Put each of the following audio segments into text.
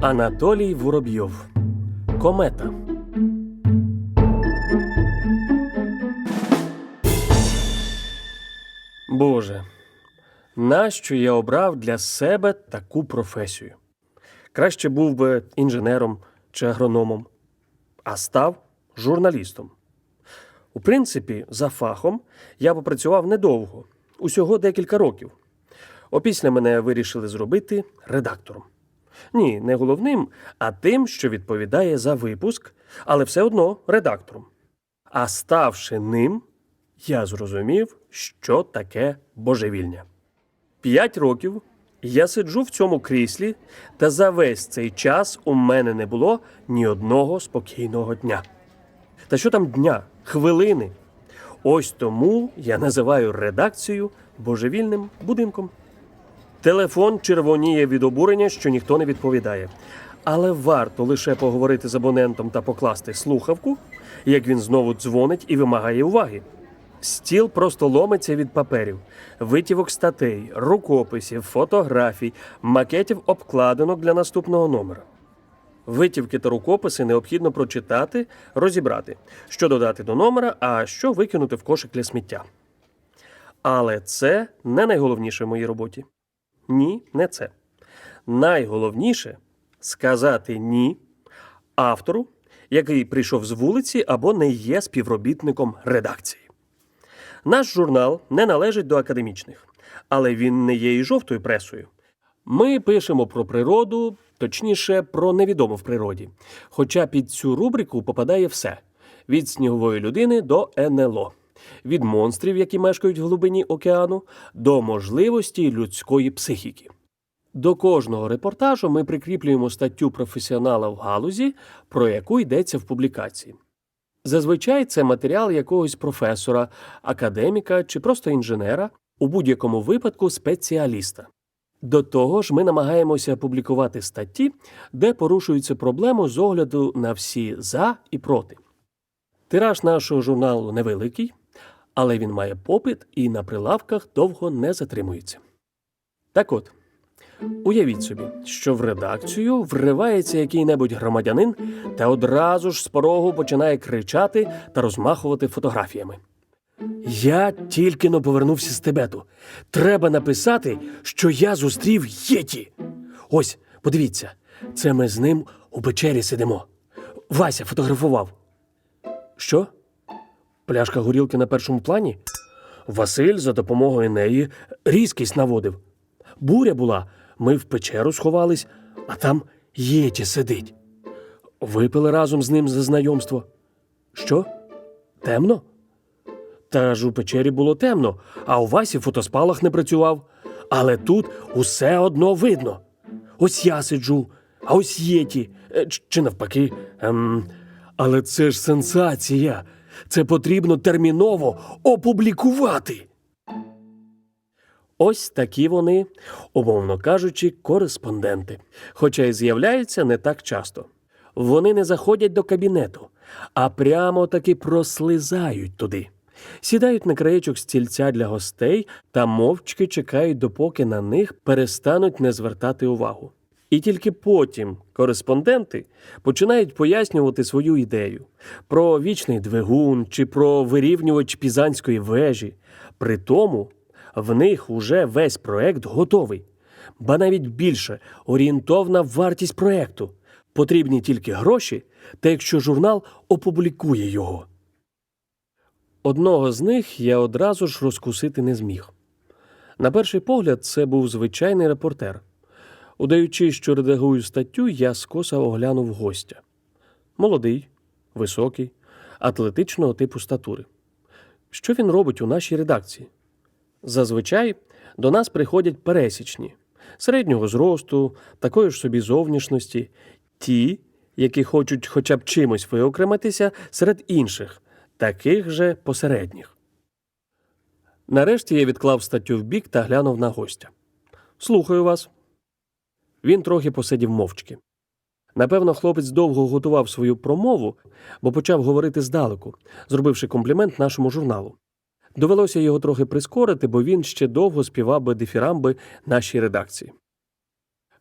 Анатолій Воробйов. Комета. Боже, нащо я обрав для себе таку професію? Краще був би інженером чи агрономом, а став журналістом. У принципі, за фахом я попрацював недовго, усього декілька років. Опісля мене вирішили зробити редактором. Ні, не головним, а тим, що відповідає за випуск, але все одно редактором. А ставши ним, я зрозумів, що таке божевільня. П'ять років я сиджу в цьому кріслі, та за весь цей час у мене не було ні одного спокійного дня. Та що там дня, хвилини? Ось тому я називаю редакцію божевільним будинком. Телефон червоніє від обурення, що ніхто не відповідає. Але варто лише поговорити з абонентом та покласти слухавку, як він знову дзвонить і вимагає уваги. Стіл просто ломиться від паперів, витівок статей, рукописів, фотографій, макетів обкладинок для наступного номера. Витівки та рукописи необхідно прочитати, розібрати, що додати до номера, а що викинути в кошик для сміття. Але це не найголовніше в моїй роботі. Ні, не це. Найголовніше сказати ні автору, який прийшов з вулиці або не є співробітником редакції. Наш журнал не належить до академічних, але він не є і жовтою пресою. Ми пишемо про природу, точніше, про невідомо в природі. Хоча під цю рубрику попадає все: від снігової людини до НЛО, від монстрів, які мешкають в глибині океану, до можливості людської психіки. До кожного репортажу ми прикріплюємо статтю професіонала в галузі, про яку йдеться в публікації. Зазвичай це матеріал якогось професора, академіка чи просто інженера, у будь-якому випадку спеціаліста. До того ж, ми намагаємося публікувати статті, де порушуються проблеми з огляду на всі за і проти. Тираж нашого журналу невеликий, але він має попит і на прилавках довго не затримується. Так от, уявіть собі, що в редакцію вривається який-небудь громадянин та одразу ж з порогу починає кричати та розмахувати фотографіями. Я тільки но повернувся з Тибету. Треба написати, що я зустрів Єті. Ось, подивіться, це ми з ним у печері сидимо. Вася фотографував. Що? Пляшка горілки на першому плані? Василь за допомогою неї різкість наводив. Буря була, ми в печеру сховались, а там Єті сидить. Випили разом з ним за знайомство. Що? Темно? Та ж у печері було темно, а у Васі фотоспалах не працював. Але тут усе одно видно. Ось я сиджу, а ось єті, Е, чи навпаки. Ем, але це ж сенсація. Це потрібно терміново опублікувати. Ось такі вони, умовно кажучи, кореспонденти, хоча й з'являються не так часто. Вони не заходять до кабінету, а прямо таки прослизають туди. Сідають на краєчок стільця для гостей та мовчки чекають, допоки на них перестануть не звертати увагу. І тільки потім кореспонденти починають пояснювати свою ідею про вічний двигун чи про вирівнювач пізанської вежі. При тому в них уже весь проект готовий, ба навіть більше орієнтовна вартість проекту. Потрібні тільки гроші, та якщо журнал опублікує його. Одного з них я одразу ж розкусити не зміг. На перший погляд, це був звичайний репортер. Удаючи, що редагую статтю, я скоса оглянув гостя. Молодий, високий, атлетичного типу статури. Що він робить у нашій редакції? Зазвичай до нас приходять пересічні, середнього зросту, такої ж собі зовнішності, ті, які хочуть хоча б чимось виокремитися серед інших, таких же посередніх. Нарешті я відклав статтю вбік та глянув на гостя. Слухаю вас. Він трохи посидів мовчки. Напевно, хлопець довго готував свою промову, бо почав говорити здалеку, зробивши комплімент нашому журналу. Довелося його трохи прискорити, бо він ще довго співав би дифірамби нашій редакції.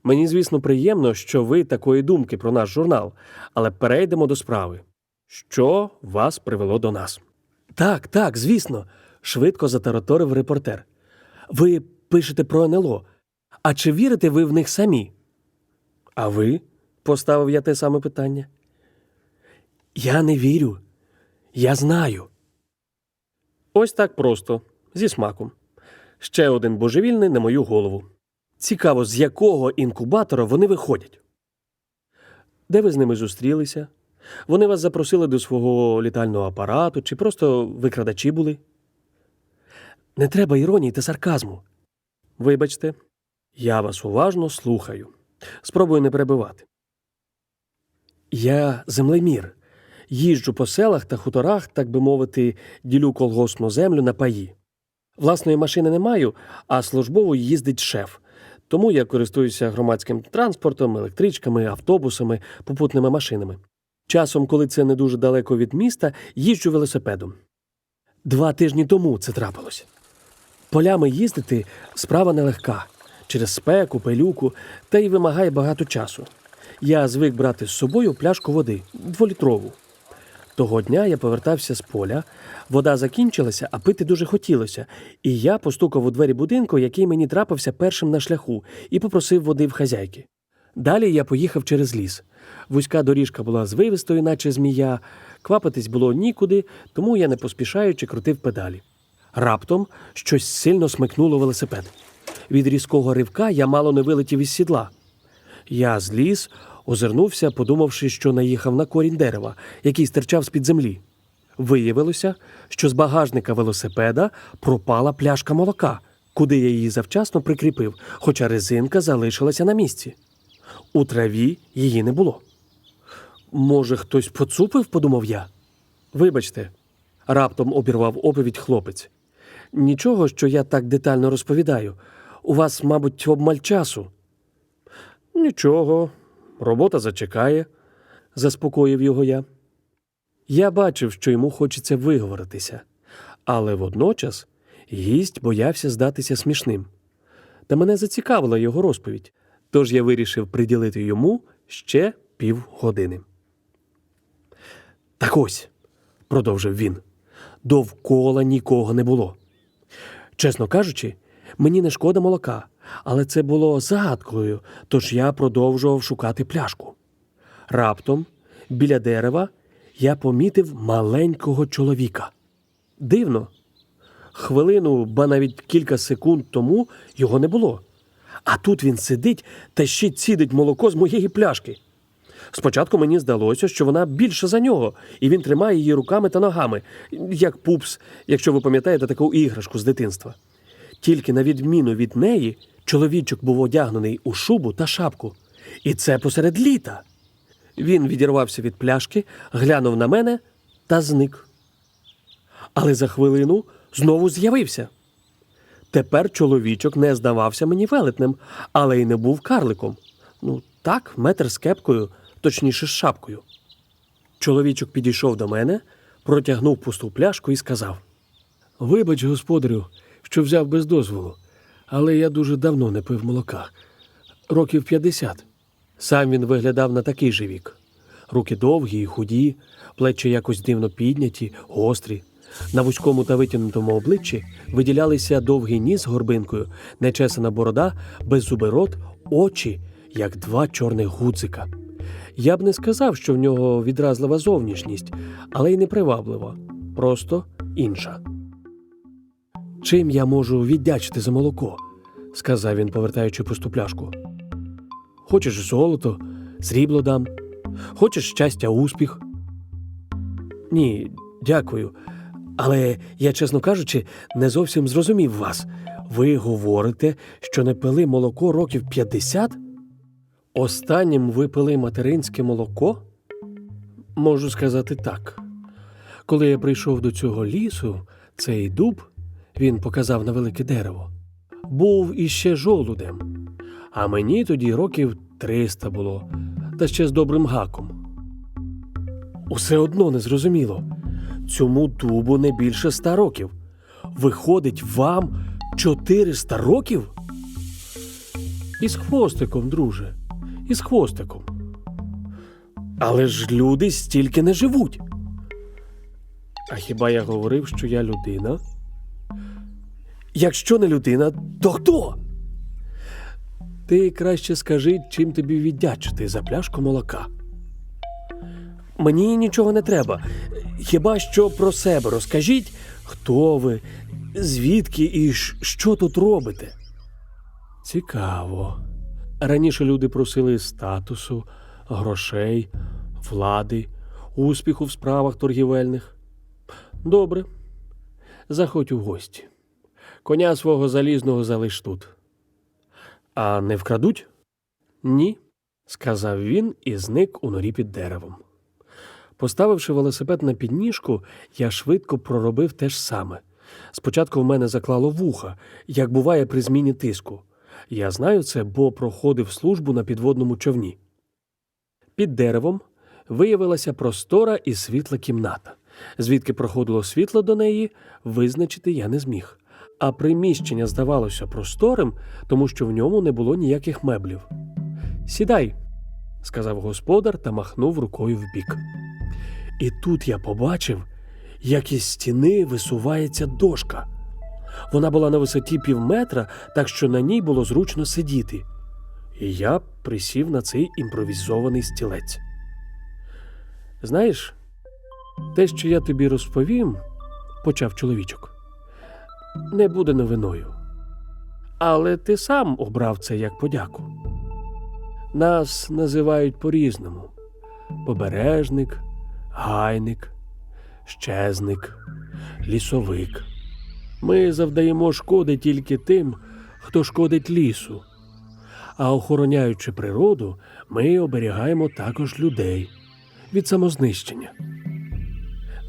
Мені, звісно, приємно, що ви такої думки про наш журнал, але перейдемо до справи. Що вас привело до нас? Так, так, звісно, швидко затараторив репортер. Ви пишете про НЛО. А чи вірите ви в них самі? А ви? поставив я те саме питання. Я не вірю. Я знаю. Ось так просто, зі смаком. Ще один божевільний на мою голову. Цікаво, з якого інкубатора вони виходять. Де ви з ними зустрілися? Вони вас запросили до свого літального апарату чи просто викрадачі були? Не треба іронії та сарказму. Вибачте, я вас уважно слухаю. Спробую не перебивати. Я землемір. Їжджу по селах та хуторах, так би мовити, ділю колгоспну землю на паї. Власної машини не маю, а службовою їздить шеф. Тому я користуюся громадським транспортом, електричками, автобусами, попутними машинами. Часом, коли це не дуже далеко від міста, їжджу велосипедом. Два тижні тому це трапилося. Полями їздити справа нелегка через спеку, пилюку, та й вимагає багато часу. Я звик брати з собою пляшку води дволітрову. Того дня я повертався з поля, вода закінчилася, а пити дуже хотілося, і я постукав у двері будинку, який мені трапився першим на шляху, і попросив води в хазяйки. Далі я поїхав через ліс. Вузька доріжка була звивистою, наче змія, квапитись було нікуди, тому я не поспішаючи крутив педалі. Раптом щось сильно смикнуло велосипед. Від різкого ривка я мало не вилетів із сідла. Я зліз, озирнувся, подумавши, що наїхав на корінь дерева, який стирчав з-під землі. Виявилося, що з багажника велосипеда пропала пляшка молока, куди я її завчасно прикріпив, хоча резинка залишилася на місці. У траві її не було. Може, хтось поцупив, подумав я. Вибачте, раптом обірвав оповідь хлопець. Нічого, що я так детально розповідаю. У вас, мабуть, обмаль часу. Нічого, робота зачекає, заспокоїв його я. Я бачив, що йому хочеться виговоритися, але водночас гість боявся здатися смішним. Та мене зацікавила його розповідь, тож я вирішив приділити йому ще півгодини. Так ось, продовжив він, довкола нікого не було. Чесно кажучи, мені не шкода молока, але це було загадкою, тож я продовжував шукати пляшку. Раптом, біля дерева, я помітив маленького чоловіка. Дивно. Хвилину, ба навіть кілька секунд тому його не було. А тут він сидить та ще цідить молоко з моєї пляшки. Спочатку мені здалося, що вона більша за нього, і він тримає її руками та ногами, як пупс, якщо ви пам'ятаєте таку іграшку з дитинства. Тільки на відміну від неї, чоловічок був одягнений у шубу та шапку. І це посеред літа. Він відірвався від пляшки, глянув на мене та зник. Але за хвилину знову з'явився. Тепер чоловічок не здавався мені велетнем, але й не був карликом. Ну, так, метр з кепкою, точніше з шапкою. Чоловічок підійшов до мене, протягнув пусту пляшку і сказав: Вибач, господарю, що взяв без дозволу, але я дуже давно не пив молока. Років 50. Сам він виглядав на такий же вік. Руки довгі і худі, плечі якось дивно підняті, гострі. На вузькому та витягнутому обличчі виділялися довгий ніс горбинкою, нечесана борода, беззубий рот, очі, як два чорних гудзика. Я б не сказав, що в нього відразлива зовнішність, але й неприваблива, просто інша. Чим я можу віддячити за молоко? сказав він, повертаючи пусту пляшку. Хочеш золото, срібло дам, хочеш щастя, успіх. Ні, дякую. Але я, чесно кажучи, не зовсім зрозумів вас. Ви говорите, що не пили молоко років 50? Останнім ви пили материнське молоко? Можу сказати так. Коли я прийшов до цього лісу, цей дуб, він показав на велике дерево, був іще жолудем, а мені тоді років 300 було, та ще з добрим гаком. Усе одно не зрозуміло. Цьому дубу не більше ста років. Виходить, вам 400 років? Із хвостиком, друже, із хвостиком. Але ж люди стільки не живуть. А хіба я говорив, що я людина? Якщо не людина, то хто? Ти краще скажи, чим тобі віддячити за пляшку молока. Мені нічого не треба. Хіба що про себе розкажіть, хто ви, звідки і що тут робите? Цікаво. Раніше люди просили статусу, грошей, влади, успіху в справах торгівельних. Добре. Заходь у гості. Коня свого залізного залиш тут. А не вкрадуть? Ні, сказав він і зник у норі під деревом. Поставивши велосипед на підніжку, я швидко проробив те ж саме. Спочатку в мене заклало вуха, як буває при зміні тиску. Я знаю це, бо проходив службу на підводному човні. Під деревом виявилася простора і світла кімната. Звідки проходило світло до неї, визначити я не зміг. А приміщення здавалося просторим, тому що в ньому не було ніяких меблів. Сідай, сказав господар та махнув рукою вбік. І тут я побачив, як із стіни висувається дошка. Вона була на висоті півметра, так що на ній було зручно сидіти. І я присів на цей імпровізований стілець. Знаєш, те, що я тобі розповім, почав чоловічок, не буде новиною. Але ти сам обрав це як подяку. Нас називають по-різному: побережник, гайник, щезник, лісовик. Ми завдаємо шкоди тільки тим, хто шкодить лісу. А охороняючи природу, ми оберігаємо також людей від самознищення.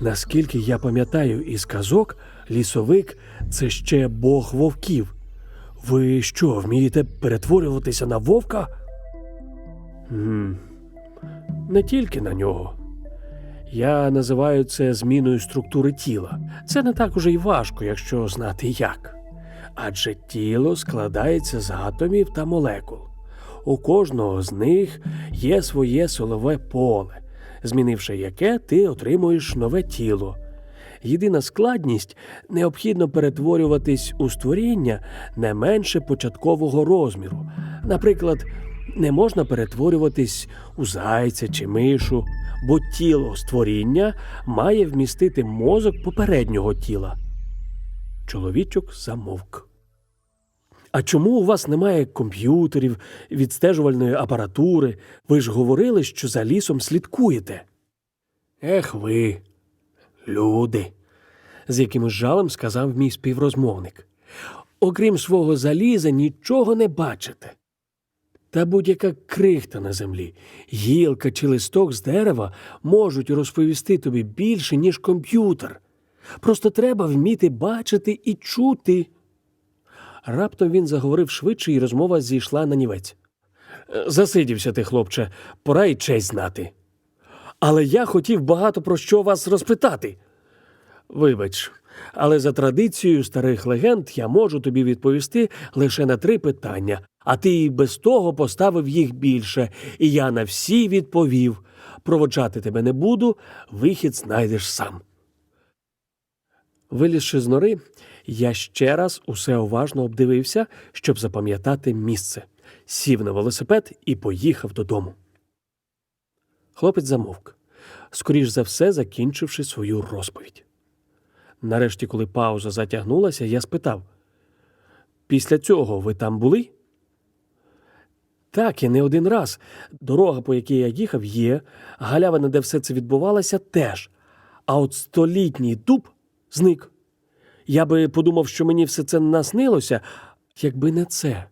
Наскільки я пам'ятаю із казок, лісовик це ще бог вовків. Ви що, вмієте перетворюватися на вовка? М, Не тільки на нього. Я називаю це зміною структури тіла. Це не так уже й важко, якщо знати як. Адже тіло складається з атомів та молекул. У кожного з них є своє силове поле, змінивши яке ти отримуєш нове тіло. Єдина складність необхідно перетворюватись у створіння не менше початкового розміру. Наприклад, не можна перетворюватись у зайця чи мишу, бо тіло створіння має вмістити мозок попереднього тіла. Чоловічок замовк. А чому у вас немає комп'ютерів, відстежувальної апаратури? Ви ж говорили, що за лісом слідкуєте. Ех ви, люди, з якимось жалем сказав мій співрозмовник. Окрім свого заліза, нічого не бачите. Та будь-яка крихта на землі, гілка чи листок з дерева можуть розповісти тобі більше, ніж комп'ютер. Просто треба вміти бачити і чути. Раптом він заговорив швидше, і розмова зійшла на нівець. «Е, Засидівся ти, хлопче, пора й честь знати. Але я хотів багато про що вас розпитати. Вибач, але за традицією старих легенд я можу тобі відповісти лише на три питання, а ти і без того поставив їх більше, і я на всі відповів. Проводжати тебе не буду, вихід знайдеш сам. Вилізши з нори, я ще раз усе уважно обдивився, щоб запам'ятати місце, сів на велосипед і поїхав додому. Хлопець замовк, скоріш за все закінчивши свою розповідь. Нарешті, коли пауза затягнулася, я спитав: Після цього ви там були? Так, і не один раз. Дорога, по якій я їхав, є, галявина, де все це відбувалося, теж. А от столітній дуб зник. Я би подумав, що мені все це наснилося, якби не це.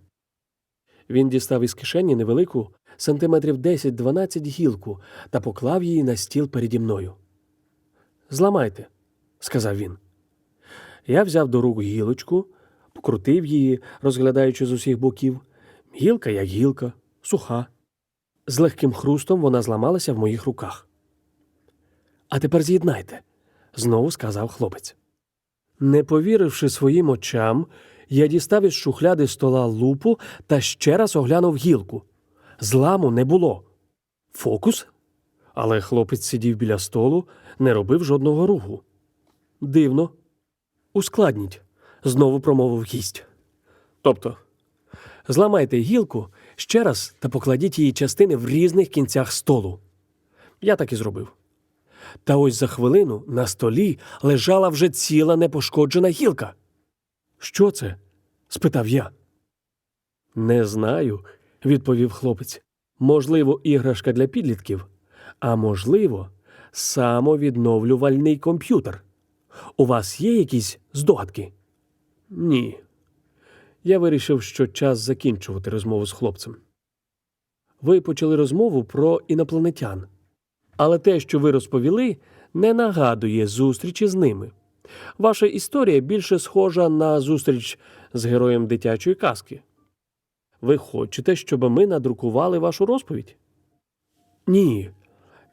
Він дістав із кишені невелику, сантиметрів 10-12 гілку та поклав її на стіл переді мною. Зламайте, сказав він. Я взяв до рук гілочку, покрутив її, розглядаючи з усіх боків. Гілка як гілка, суха. З легким хрустом вона зламалася в моїх руках. А тепер з'єднайте, знову сказав хлопець. Не повіривши своїм очам, Я дістав із шухляди стола лупу та ще раз оглянув гілку. Зламу не було. Фокус? Але хлопець сидів біля столу, не робив жодного руху. Дивно. Ускладніть, знову промовив гість. Тобто, зламайте гілку ще раз та покладіть її частини в різних кінцях столу. Я так і зробив. Та ось за хвилину на столі лежала вже ціла непошкоджена гілка. Що це? спитав я. Не знаю, відповів хлопець. Можливо, іграшка для підлітків, а можливо, самовідновлювальний комп'ютер. У вас є якісь здогадки? Ні. Я вирішив, що час закінчувати розмову з хлопцем. Ви почали розмову про інопланетян. Але те, що ви розповіли, не нагадує зустрічі з ними. Ваша історія більше схожа на зустріч з героєм дитячої казки. Ви хочете, щоб ми надрукували вашу розповідь? Ні.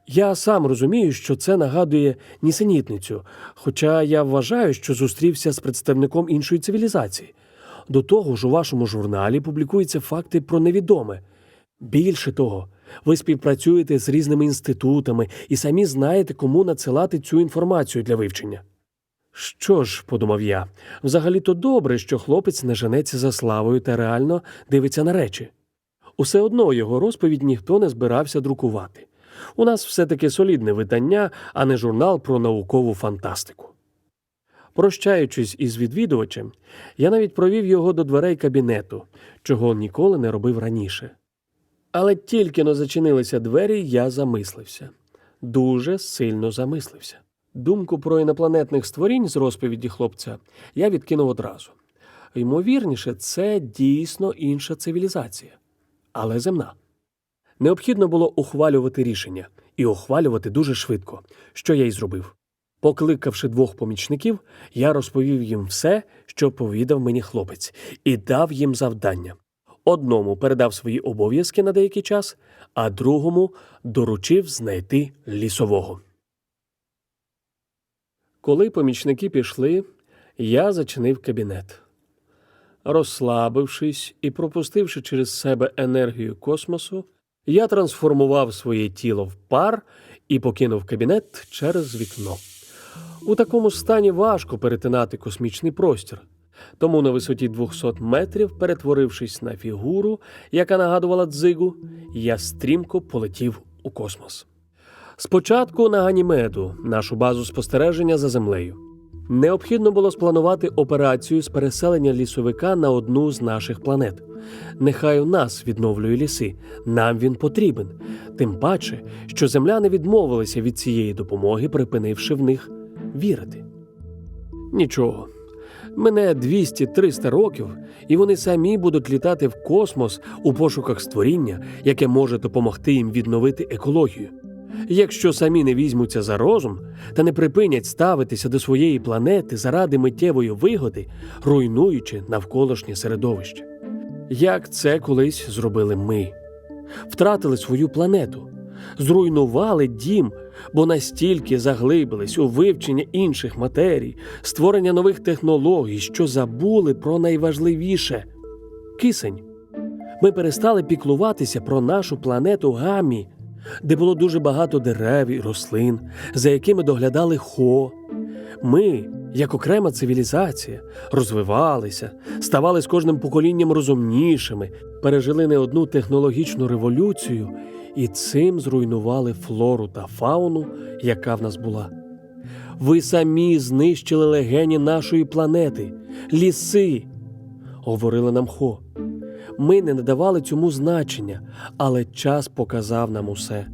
Я сам розумію, що це нагадує нісенітницю, хоча я вважаю, що зустрівся з представником іншої цивілізації. До того ж, у вашому журналі публікуються факти про невідоме. Більше того, ви співпрацюєте з різними інститутами і самі знаєте, кому надсилати цю інформацію для вивчення. Що ж, подумав я, взагалі-то добре, що хлопець не женеться за славою та реально дивиться на речі. Усе одно його розповідь ніхто не збирався друкувати. У нас все таки солідне видання, а не журнал про наукову фантастику. Прощаючись із відвідувачем, я навіть провів його до дверей кабінету, чого ніколи не робив раніше. Але тільки но зачинилися двері, я замислився. Дуже сильно замислився. Думку про інопланетних створінь з розповіді хлопця я відкинув одразу. Ймовірніше, це дійсно інша цивілізація, але земна. Необхідно було ухвалювати рішення і ухвалювати дуже швидко, що я й зробив. Покликавши двох помічників, я розповів їм все, що повідав мені хлопець, і дав їм завдання. Одному передав свої обов'язки на деякий час, а другому доручив знайти лісового. Коли помічники пішли, я зачинив кабінет. Розслабившись і пропустивши через себе енергію космосу, я трансформував своє тіло в пар і покинув кабінет через вікно. У такому стані важко перетинати космічний простір. Тому на висоті 200 метрів, перетворившись на фігуру, яка нагадувала дзигу, я стрімко полетів у космос. Спочатку на Ганімеду, нашу базу спостереження за землею. Необхідно було спланувати операцію з переселення лісовика на одну з наших планет. Нехай у нас відновлює ліси, нам він потрібен. Тим паче, що земляни відмовилися від цієї допомоги, припинивши в них вірити. Нічого. Мине 200-300 років, і вони самі будуть літати в космос у пошуках створіння, яке може допомогти їм відновити екологію. Якщо самі не візьмуться за розум та не припинять ставитися до своєї планети заради миттєвої вигоди, руйнуючи навколишнє середовище. Як це колись зробили ми? Втратили свою планету, зруйнували дім, бо настільки заглибились у вивчення інших матерій, створення нових технологій, що забули про найважливіше кисень. Ми перестали піклуватися про нашу планету Гамі, де було дуже багато дерев і рослин, за якими доглядали хо. Ми, як окрема цивілізація, розвивалися, ставали з кожним поколінням розумнішими, пережили не одну технологічну революцію і цим зруйнували флору та фауну, яка в нас була. Ви самі знищили легені нашої планети, ліси, говорили нам хо. Ми не надавали цьому значення, але час показав нам усе.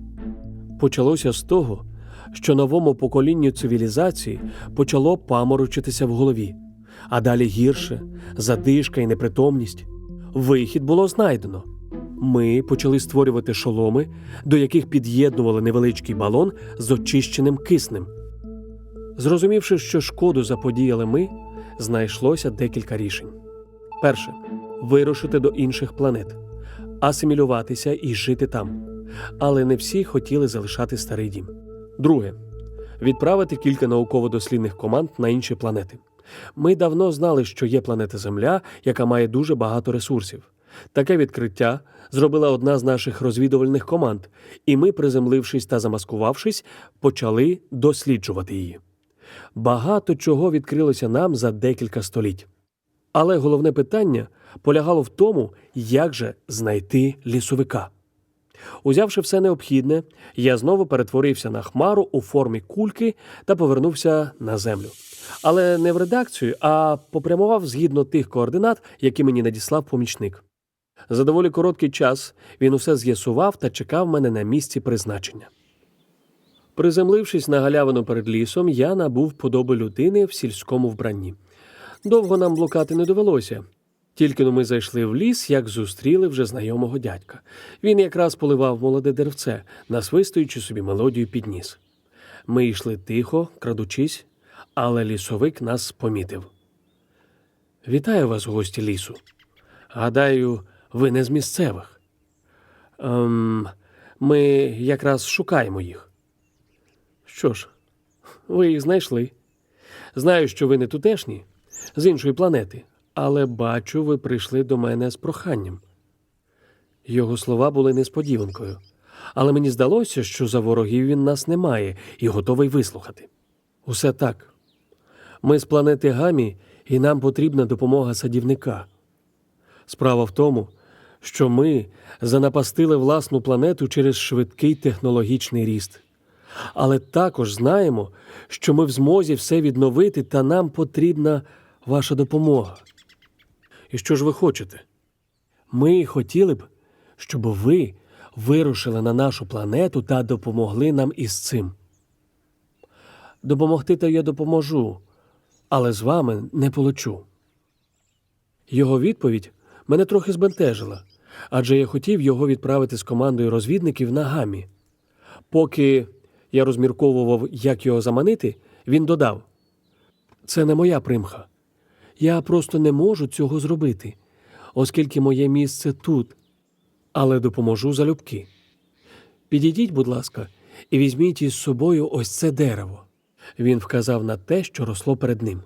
Почалося з того, що новому поколінню цивілізації почало паморочитися в голові, а далі гірше задишка і непритомність. Вихід було знайдено. Ми почали створювати шоломи, до яких під'єднували невеличкий балон з очищеним киснем. Зрозумівши, що шкоду заподіяли ми, знайшлося декілька рішень. Перше вирушити до інших планет, асимілюватися і жити там. Але не всі хотіли залишати старий дім. Друге відправити кілька науково-дослідних команд на інші планети. Ми давно знали, що є планета Земля, яка має дуже багато ресурсів. Таке відкриття зробила одна з наших розвідувальних команд, і ми, приземлившись та замаскувавшись, почали досліджувати її. Багато чого відкрилося нам за декілька століть. Але головне питання полягало в тому, як же знайти лісовика. Узявши все необхідне, я знову перетворився на хмару у формі кульки та повернувся на землю. Але не в редакцію, а попрямував згідно тих координат, які мені надіслав помічник. За доволі короткий час він усе з'ясував та чекав мене на місці призначення. Приземлившись на галявину перед лісом, я набув подоби людини в сільському вбранні. Довго нам блукати не довелося. Тільки но ми зайшли в ліс, як зустріли вже знайомого дядька. Він якраз поливав молоде деревце, насвистуючи собі мелодію під ніс. Ми йшли тихо, крадучись, але лісовик нас помітив. Вітаю вас, гості лісу. Гадаю, ви не з місцевих. Ем, ми якраз шукаємо їх. Що ж, ви їх знайшли. Знаю, що ви не тутешні, з іншої планети, але бачу, ви прийшли до мене з проханням. Його слова були несподіванкою, але мені здалося, що за ворогів він нас не має і готовий вислухати. Усе так. Ми з планети Гамі, і нам потрібна допомога садівника. Справа в тому, що ми занапастили власну планету через швидкий технологічний ріст. Але також знаємо, що ми в змозі все відновити, та нам потрібна ваша допомога. І що ж ви хочете? Ми хотіли б, щоб ви вирушили на нашу планету та допомогли нам із цим. Допомогти то я допоможу, але з вами не полечу. Його відповідь мене трохи збентежила, адже я хотів його відправити з командою розвідників на гамі. Поки я розмірковував, як його заманити, він додав: Це не моя примха. Я просто не можу цього зробити, оскільки моє місце тут, але допоможу залюбки. Підійдіть, будь ласка, і візьміть із собою ось це дерево. Він вказав на те, що росло перед ним.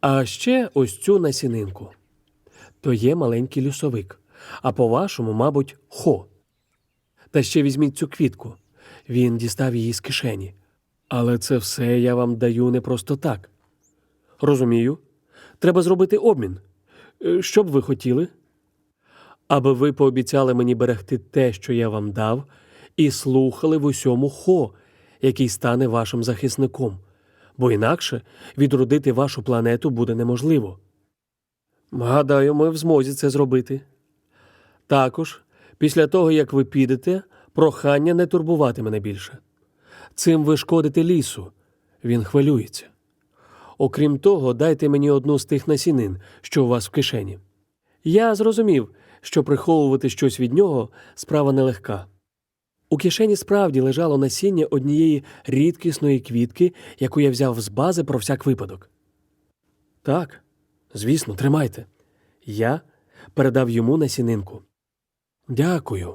А ще ось цю насінинку. То є маленький лісовик, а по-вашому, мабуть, хо. Та ще візьміть цю квітку. Він дістав її з кишені. Але це все я вам даю не просто так. Розумію. Треба зробити обмін. Е, Що б ви хотіли? Аби ви пообіцяли мені берегти те, що я вам дав, і слухали в усьому хо, який стане вашим захисником, бо інакше відродити вашу планету буде неможливо. Гадаю, ми в змозі це зробити. Також, після того, як ви підете, прохання не турбувати мене більше. Цим ви шкодите лісу. Він хвилюється. Окрім того, дайте мені одну з тих насінин, що у вас в кишені. Я зрозумів, що приховувати щось від нього справа нелегка. У кишені справді лежало насіння однієї рідкісної квітки, яку я взяв з бази про всяк випадок. Так, звісно, тримайте. Я передав йому насінинку. Дякую.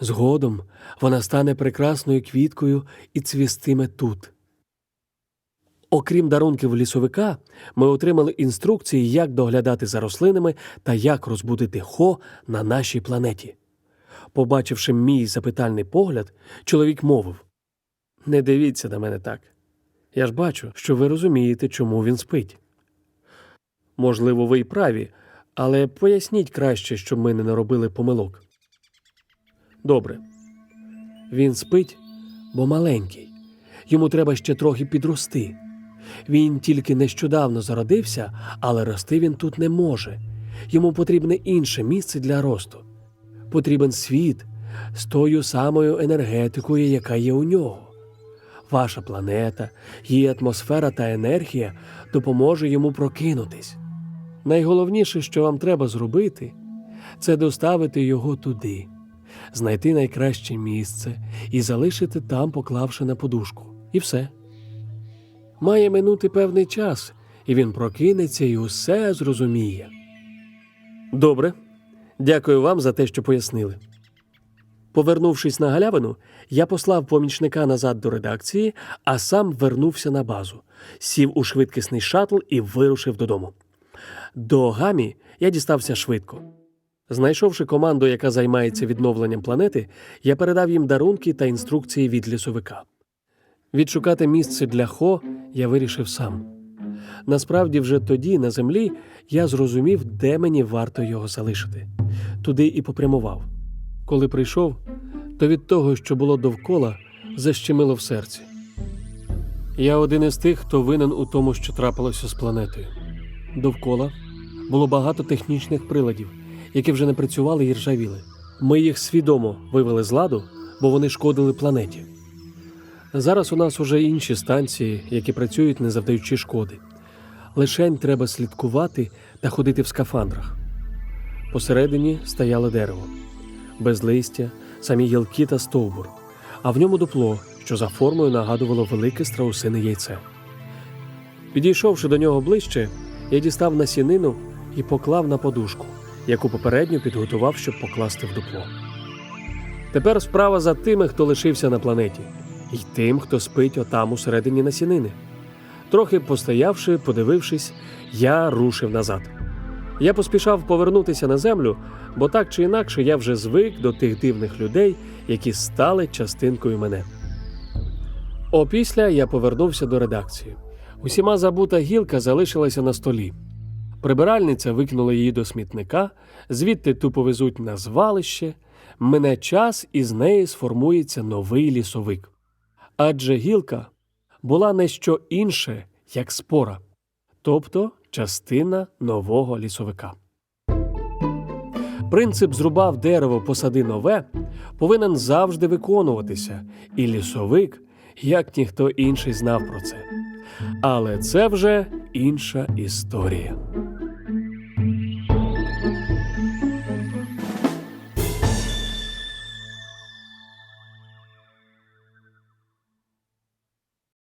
Згодом вона стане прекрасною квіткою і цвістиме тут. Окрім дарунків лісовика, ми отримали інструкції, як доглядати за рослинами та як розбудити хо на нашій планеті. Побачивши мій запитальний погляд, чоловік мовив Не дивіться на мене так. Я ж бачу, що ви розумієте, чому він спить. Можливо, ви й праві, але поясніть краще, щоб ми не наробили помилок. Добре. Він спить, бо маленький. Йому треба ще трохи підрости. Він тільки нещодавно зародився, але рости він тут не може. Йому потрібне інше місце для росту. Потрібен світ з тою самою енергетикою, яка є у нього. Ваша планета, її атмосфера та енергія допоможе йому прокинутись. Найголовніше, що вам треба зробити, це доставити його туди, знайти найкраще місце і залишити там, поклавши на подушку. І все. Має минути певний час, і він прокинеться і усе зрозуміє. Добре. Дякую вам за те, що пояснили. Повернувшись на галявину, я послав помічника назад до редакції, а сам вернувся на базу, сів у швидкісний шатл і вирушив додому. До гамі я дістався швидко. Знайшовши команду, яка займається відновленням планети, я передав їм дарунки та інструкції від лісовика. Відшукати місце для Хо я вирішив сам. Насправді, вже тоді, на землі, я зрозумів, де мені варто його залишити. Туди і попрямував. Коли прийшов, то від того, що було довкола, защемило в серці. Я один із тих, хто винен у тому, що трапилося з планетою. Довкола було багато технічних приладів, які вже не працювали і ржавіли. Ми їх свідомо вивели з ладу, бо вони шкодили планеті. Зараз у нас уже інші станції, які працюють, не завдаючи шкоди. Лишень треба слідкувати та ходити в скафандрах. Посередині стояло дерево, без листя, самі гілки та стовбур, а в ньому дупло, що за формою нагадувало велике страусине яйце. Підійшовши до нього ближче, я дістав насінину і поклав на подушку, яку попередньо підготував, щоб покласти в дупло. Тепер справа за тими, хто лишився на планеті, і тим, хто спить отам усередині насінини. Трохи постоявши, подивившись, я рушив назад. Я поспішав повернутися на землю, бо так чи інакше я вже звик до тих дивних людей, які стали частинкою мене. Опісля я повернувся до редакції. Усіма забута гілка залишилася на столі. Прибиральниця викинула її до смітника, звідти ту повезуть на звалище. Мине час, і з неї сформується новий лісовик. Адже гілка була не що інше, як спора, тобто частина нового лісовика. Принцип зрубав дерево, посади нове повинен завжди виконуватися, і лісовик, як ніхто інший, знав про це. Але це вже інша історія.